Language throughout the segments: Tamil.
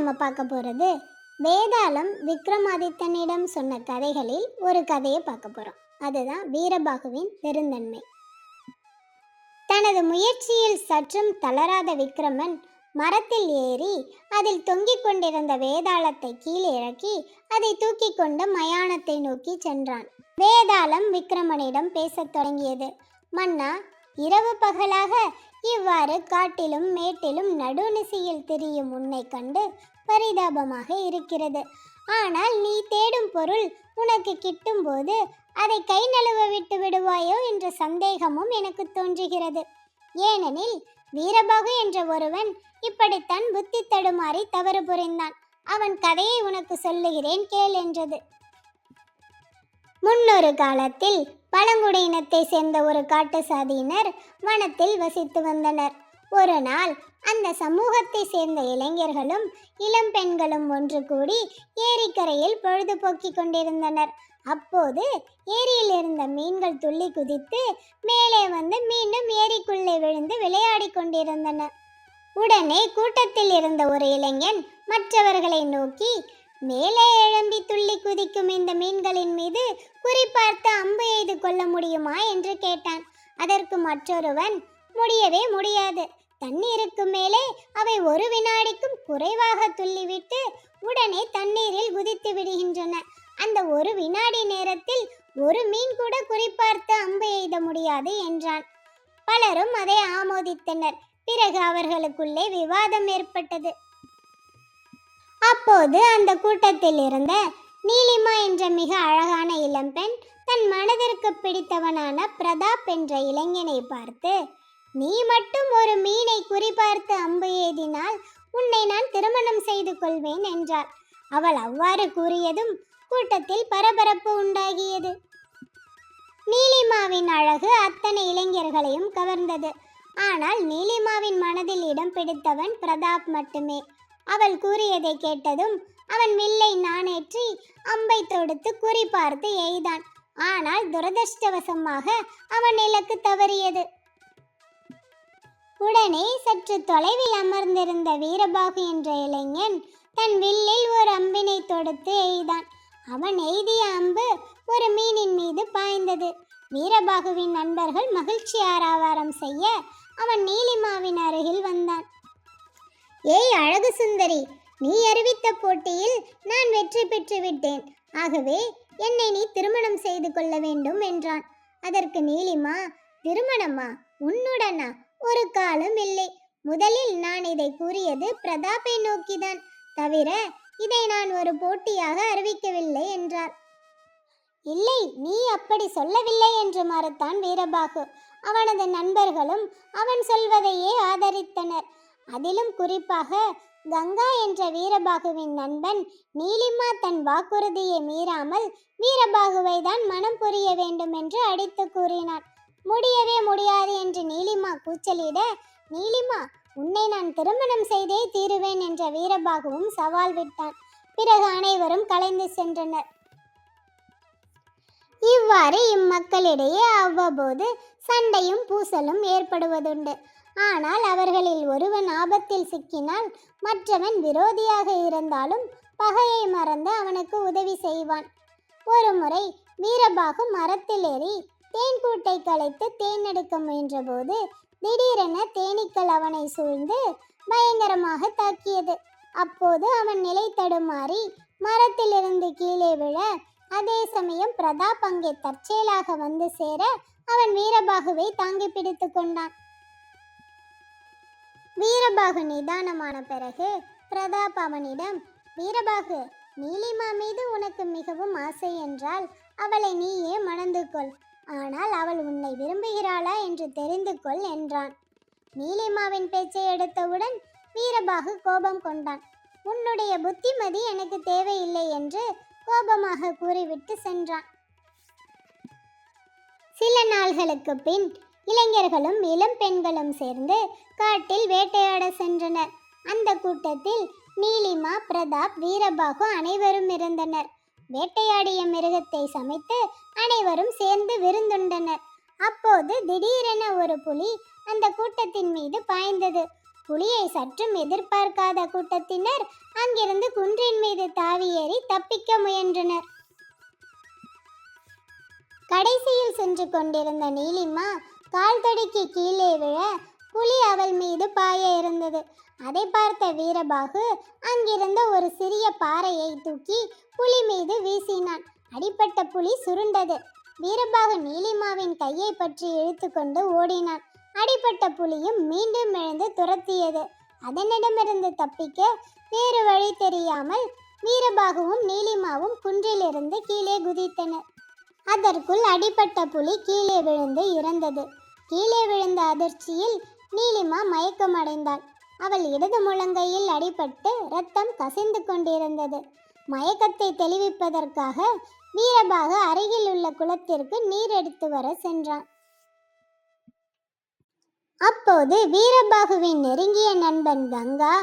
நம்ம பார்க்க போகிறது வேதாளம் விக்ரமாதித்தனிடம் சொன்ன கதைகளில் ஒரு கதையை பார்க்க போகிறோம் அதுதான் வீரபாகுவின் பெருந்தன்மை. தனது முயற்சியில் சற்றும் தளராத விக்ரமன் மரத்தில் ஏறி அதில் தொங்கிக் கொண்டிருந்த வேதாளத்தை கீழே இறக்கி அதை தூக்கி கொண்டு மயானத்தை நோக்கி சென்றான். வேதாளம் விக்ரமனிடம் பேசத் தொடங்கியது. மன்னா இரவு பகலாக இவ்வாறு காட்டிலும் மேட்டிலும் நடுநிசையில் திரியும் உன்னை கண்டு பரிதாபமாக இருக்கிறது. ஆனால் நீ தேடும் பொருள் உனக்கு கிட்டும்போது அதை கை நழுவ விட்டு விடுவாயோ என்ற சந்தேகமும் எனக்கு தோன்றுகிறது. ஏனெனில் வீரபாகு என்ற ஒருவன் இப்படித்தான் புத்தி தடுமாறி தவறு புரிந்தான். அவன் கதையை உனக்கு சொல்லுகிறேன் கேள் என்றது. முன்னொரு காலத்தில் பழங்குடியினத்தை சேர்ந்த ஒரு காட்டு சாதியினர் வனத்தில் வசித்து வந்தனர். ஒரு நாள் அந்த சமூகத்தை சேர்ந்த இளைஞர்களும் இளம் பெண்களும் ஒன்று கூடி ஏரிக்கரையில் பொழுதுபோக்கிக் கொண்டிருந்தனர். அப்போது ஏரியில் இருந்த மீன்கள் துள்ளி குதித்து மேலே வந்து மீண்டும் ஏரிக்குள்ளே விழுந்து விளையாடிக் கொண்டிருந்தன. உடனே கூட்டத்தில் இருந்த ஒரு இளைஞன் மற்றவர்களை நோக்கி மேலே எழும்பி துள்ளி குதிக்கும் இந்த மீன்களின் மீது குறிப்பார்த்து அம்பு எய்து கொள்ள முடியுமா என்று கேட்டான். அதற்கு மற்றொருவன் முடியவே முடியாது. தண்ணீருக்கு மேலே அவை ஒரு வினாடிக்கும் குறைவாக துள்ளிவிட்டு உடனே தண்ணீரில் குதித்து விடுகின்றன. அந்த ஒரு வினாடி நேரத்தில் ஒரு மீன் கூட குறிப்பார்த்து அம்பு எய்த முடியாது என்றான். பலரும் அதை ஆமோதித்தனர். பிறகு அவர்களுக்குள்ளே விவாதம் ஏற்பட்டது. அப்போது அந்த கூட்டத்தில் இருந்த நீலிமா என்ற மிக அழகான இளம்பெண் தன் மனதிற்கு பிடித்தவனான பிரதாப் என்ற இளைஞனை பார்த்து நீ மட்டும் ஒரு மீனை குறிபார்த்து அம்பு ஏதினால் உன்னை நான் திருமணம் செய்து கொள்வேன் என்றாள். அவள் அவ்வாறு கூறியதும் கூட்டத்தில் பரபரப்பு உண்டாகியது. நீலிமாவின் அழகு அத்தனை இளைஞர்களையும் கவர்ந்தது. ஆனால் நீலிமாவின் மனதில் இடம் பிடித்தவன் பிரதாப் மட்டுமே. அவள் கூறியதை கேட்டதும் அவன் வில்லை நாணேற்றி அம்பை தொடுத்து குறிபார்த்து எய்தான். ஆனால் துரதிர்ஷ்டவசமாக அவன் இலக்கு தவறியது. உடனே சற்று தொலைவில் அமர்ந்திருந்த வீரபாகு என்ற இளைஞன் தன் வில்லில் ஒரு அம்பினை தொடுத்து எய்தான். அவன் எய்திய அம்பு ஒரு மீனின் மீது பாய்ந்தது. வீரபாகுவின் நண்பர்கள் மகிழ்ச்சி ஆராவாரம் செய்ய அவன் நீலிமாவின் அருகில் வந்தான். ஏய் சுந்தரி நீ அறிவித்த போட்டியில் நான் வெற்றி பெற்று விட்டேன். ஆகவே என்னை நீ திருமணம் செய்து கொள்ள வேண்டும் என்றான். அதற்கு நீலிமா திருமணமா? உன்னுடனா? ஒரு காலம் இல்லை. முதலில் நான் இதை கூறியது பிரதாப்பை நோக்கிதான். தவிர இதை நான் ஒரு போட்டியாக அறிவிக்கவில்லை என்றார் இல்லை நீ அப்படி சொல்லவில்லை என்று மறுத்தான் வீரபாகு. அவனது நண்பர்களும் அவன் சொல்வதையே ஆதரித்தனர். அதிலும் குறிப்பாக கங்கா என்ற வீரபாகுவின் நண்பன் நீலிமா தன் வாக்குறுதியை மீறாமல் வீரபாகுவை தான் மனம் புரிய வேண்டும் என்று அடித்து கூறினான் முடியவே முடியாது என்று நீலிமா கூச்சலிட நீலிமா உன்னை நான் திருமணம் செய்தே தீருவேன் என்ற வீரபாகுவும் சவால் விட்டான். பிறகு அனைவரும் கலைந்து சென்றனர். இவ்வாறு இம்மக்களிடையே அவ்வப்போது சண்டையும் பூசலும் ஏற்படுவதுண்டு. ஆனால் அவர்களில் ஒருவன் ஆபத்தில் சிக்கினால் மற்றவன் விரோதியாக இருந்தாலும் பகையை மறந்து அவனுக்கு உதவி செய்வான். ஒருமுறை வீரபாகு மரத்தில் ஏறி தேன்கூட்டை கலைத்து தேன் எடுக்க முயன்றபோது திடீரென தேனீக்கள் அவனை சூழ்ந்து பயங்கரமாக தாக்கியது. அப்போது அவன் நிலை தடுமாறி மரத்திலிருந்து கீழே விழ அதே சமயம் பிரதாப் அங்கே தற்செயலாக வந்து சேர அவன் வீரபாகுவை தாங்கி பிடித்து கொண்டான். வீரபாகு நிதானமான பிறகு பிரதாப் அவனிடம் வீரபாகு நீலிமா மீது உனக்கு மிகவும் ஆசை என்றால் அவளை நீயே மணந்து கொள். ஆனால் அவள் உன்னை விரும்புகிறாளா என்று தெரிந்து கொள் என்றான். நீலிமாவின் பேச்சை எடுத்தவுடன் வீரபாகு கோபம் கொண்டான். உன்னுடைய புத்திமதி எனக்கு தேவையில்லை என்று கோபமாக கூறிவிட்டு சென்றான். சில நாள்களுக்கு பின் இளைஞர்களும் இளம் பெண்களும் சேர்ந்து காட்டில் வேட்டையாட சென்றனர். அந்த கூட்டத்தில் நீலிமா பிரதாப் வீரபாகு அனைவரும் இருந்தனர். வேட்டையாடிய மிருகத்தை சமைத்து அனைவரும் சேர்ந்து விருந்துண்டனர். அப்போது திடீரென ஒரு புலி அந்த கூட்டத்தின் மீது பாய்ந்தது. புலியை சற்றும் எதிர்பார்க்காத கூட்டத்தினர் அங்கிருந்து குன்றின் மீது தாவி ஏறி தப்பிக்க முயன்றனர். கடைசியில் சென்று கொண்டிருந்த நீலிமா கால் தடுக்கி கீழே விழ புலி அவள் மீது பாய இருந்தது. அதை பார்த்த வீரபாகு அங்கிருந்த ஒரு சிறிய பாறையை தூக்கி புலி மீது வீசினான். அடிப்பட்ட புலி சுருண்டது. வீரபாகு நீலிமாவின் கையை பற்றி இழுத்துக்கொண்டு ஓடினான். அடிப்பட்ட புலியும் மீண்டும் எழுந்து துரத்தியது. அதனிடமிருந்து தப்பிக்க வேறு வழி தெரியாமல் வீரபாகுவும் நீலிமாவும் குன்றிலிருந்து கீழே குதித்தனர். அதற்குள் அடிபட்ட புலி கீழே விழுந்து இறந்தது. கீழே விழுந்த அதிர்ச்சியில் நீலிமா மயக்கமடைந்தாள். அவள் இடது முழங்கையில் அடிபட்டு ரத்தம் கசிந்து கொண்டிருந்தது. மயக்கத்தை தெளிவிப்பதற்காக வீரபாகு அருகில் உள்ள குளத்திற்கு நீர் எடுத்து வர சென்றான். அப்போது வீரபாகுவின் நெருங்கிய நண்பன் கங்கா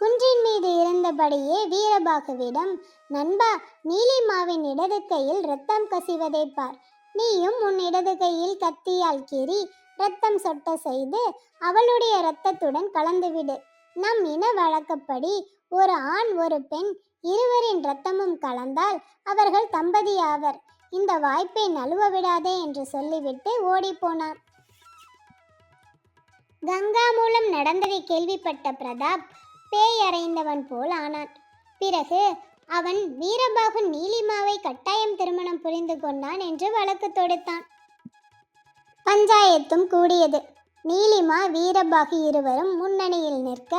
குன்றின் மீது இருந்தபடியே வீரபாகுவிடம் நண்பா நீலிமாவின் இடது கையில் ரத்தம் கசிவதை பார். நீயும் உன் இடது கையில் கத்தியால் கீறி ரத்தம் சொட்ட செய்து அவளுடைய இரத்தத்துடன் கலந்துவிடு நம் இன வழக்கப்படி ஒரு ஆண் ஒரு பெண் இருவரின் இரத்தமும் கலந்தால் அவர்கள் தம்பதியாவர். இந்த வாய்ப்பை நழுவ விடாதே என்று சொல்லிவிட்டு ஓடிப்போனான் கங்கா மூலம் நடந்ததை கேள்விப்பட்ட பிரதாப் பேய் அறைந்தவன் போல் ஆனான். பிறகு அவன் வீரபாகு நீலிமாவை கட்டாயம் திருமணம் புரிந்து கொண்டான் என்று வழக்கு தொடுத்தான். பஞ்சாயத்தும் கூடியது. நீலிமா வீரபாகு இருவரும் முன்னணியில் நிற்க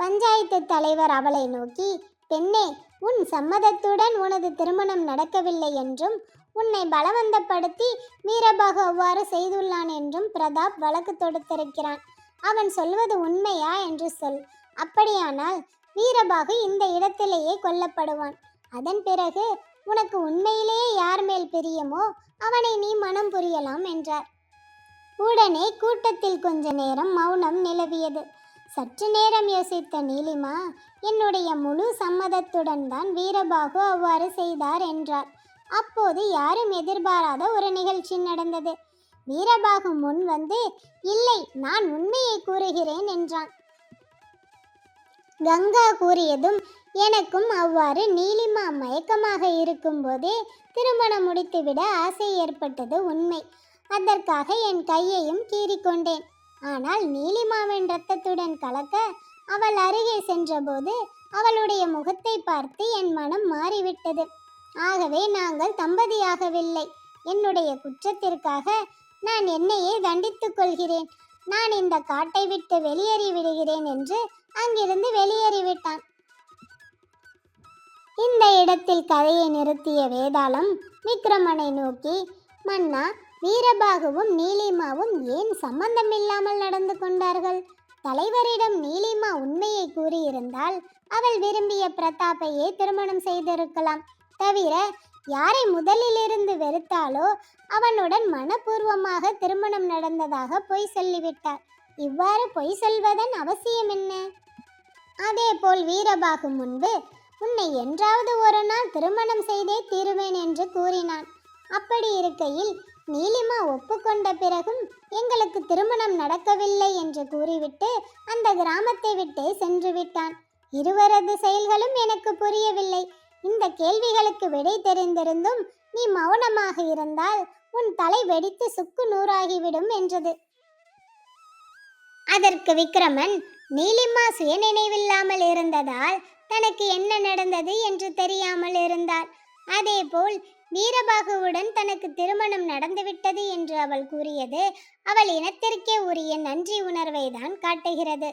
பஞ்சாயத்து தலைவர் அவளை நோக்கி பெண்ணே உன் சம்மதத்துடன் உனது திருமணம் நடக்கவில்லை என்றும் உன்னை பலவந்தப்படுத்தி வீரபாகு அவ்வாறு செய்துள்ளான் என்றும் பிரதாப் வழக்கு தொடுத்திருக்கிறான். அவன் சொல்வது உண்மையா என்று சொல். அப்படியானால் வீரபாகு இந்த இடத்திலேயே கொல்லப்படுவான். அதன் பிறகு உனக்கு உண்மையிலேயே யார் மேல் பிரியமோ அவனை நீ மனம் புரியலாம் என்றார். உடனே கூட்டத்தில் கொஞ்ச நேரம் மௌனம் நிலவியது. சற்று நேரம் யோசித்த நீலிமா என்னுடைய முழு சம்மதத்துடன் தான் வீரபாகு அவ்வாறு செய்தார் என்றார். அப்போது யாரும் எதிர்பாராத ஒரு நிகழ்ச்சி நடந்தது. வீரபாகு முன் வந்து இல்லை நான் உண்மையை கூறுகிறேன் என்றான். கங்கா கூறியதும் எனக்கும் அவ்வாறு நீலிமா மயக்கமாக இருக்கும்போதே திருமணம் முடித்துவிட ஆசை ஏற்பட்டது உண்மை. அதற்காக என் கையையும் கீறிக்கொண்டேன். ஆனால் நீலிமாவின் ரத்தத்துடன் கலக்க அவள் அருகே சென்றபோது அவளுடைய முகத்தை பார்த்து என் மனம் மாறிவிட்டது. ஆகவே நாங்கள் தம்பதியாகவில்லை. என்னுடைய குற்றத்திற்காக நான் என்னையே தண்டித்துக் கொள்கிறேன். நான் இந்த காட்டை விட்டு வெளியேறி விடுகிறேன் என்று அங்கிருந்து வெளியேறிவிட்டான் இந்த இடத்தில் கதையை நிறுத்திய வேதாளம் விக்ரமனை நோக்கி மன்னா வீரபாகுவும் நீலிமாவும் ஏன் சம்பந்தமில்லாமல் நடந்து கொண்டார்கள்? தலைவரிடம் நீலிமா உண்மையை கூறியிருந்தால் அவள் விரும்பிய பிரதாப்பையே திருமணம் செய்திருக்கலாம். தவிர யாரை முதலிலிருந்து வெறுத்தாலோ அவனுடன் மனப்பூர்வமாக திருமணம் நடந்ததாக பொய் சொல்லிவிட்டார். இவ்வாறு பொய் சொல்வதன் அவசியம் என்ன? அதேபோல் வீரபாகு முன்பு உன்னை என்றாவது ஒரு நாள் திருமணம் செய்தே தீருவேன் என்று கூறினான். அப்படி இருக்கையில் நீலிமா ஒப்புக்கொண்ட பிறகும் எங்களுக்கு திருமணம் நடக்கவில்லை என்று கூறிவிட்டு அந்த கிராமத்தை விட்டே சென்று விட்டான். இருவரது செயல்களும் எனக்கு புரியவில்லை. இந்த கேள்விகளுக்கு விடை தெரிந்திருந்தும் நீ மௌனமாக இருந்தால் உன் தலை வெடித்து சுக்கு நூறாகிவிடும் என்றது. அதற்கு விக்ரமன் நீலிமா சுயநினைவில்லாமல் இருந்ததால் தனக்கு என்ன நடந்தது என்று தெரியாமல் இருந்தாள் அதேபோல் வீரபாகுவுடன் தனக்கு திருமணம் நடந்துவிட்டது என்று அவள் கூறியது அவள் இனத்திற்கே உரிய நன்றி உணர்வை தான் காட்டுகிறது.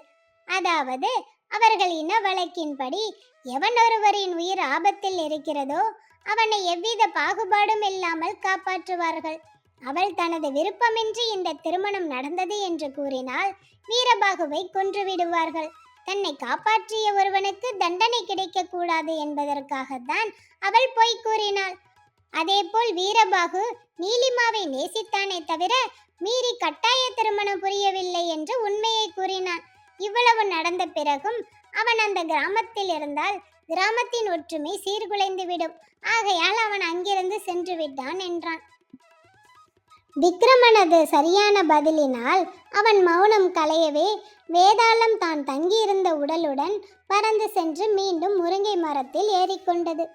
அதாவது அவர்கள் இன வழக்கின்படி எவன் ஒருவரின் உயிர் ஆபத்தில் இருக்கிறதோ அவனை எவ்வித பாகுபாடும் இல்லாமல் காப்பாற்றுவார்கள். அவள் தனது விருப்பமின்றி இந்த திருமணம் நடந்தது என்று கூறினால் வீரபாகுவை கொன்று விடுவார்கள் தன்னை காப்பாற்றிய ஒருவனுக்கு தண்டனை கிடைக்கக்கூடாது என்பதற்காகத்தான் அவள் பொய் கூறினாள். அதேபோல் வீரபாகு நீலிமாவை நேசித்தானே தவிர மீறி கட்டாய திருமணம் புரியவில்லை என்று உண்மையை கூறினான். இவ்வளவு நடந்த பிறகும் அவன் அந்த கிராமத்தில் இருந்தால் கிராமத்தின் ஒற்றுமை சீர்குலைந்துவிடும் ஆகையால் அவன் அங்கிருந்து சென்று விட்டான் என்றான். விக்ரமனது சரியான பதிலினால் அவன் மௌனம் களையவே வேதாளம் தான் தங்கியிருந்த உடலுடன் பறந்து சென்று மீண்டும் முருங்கை மரத்தில் ஏறிக்கொண்டது.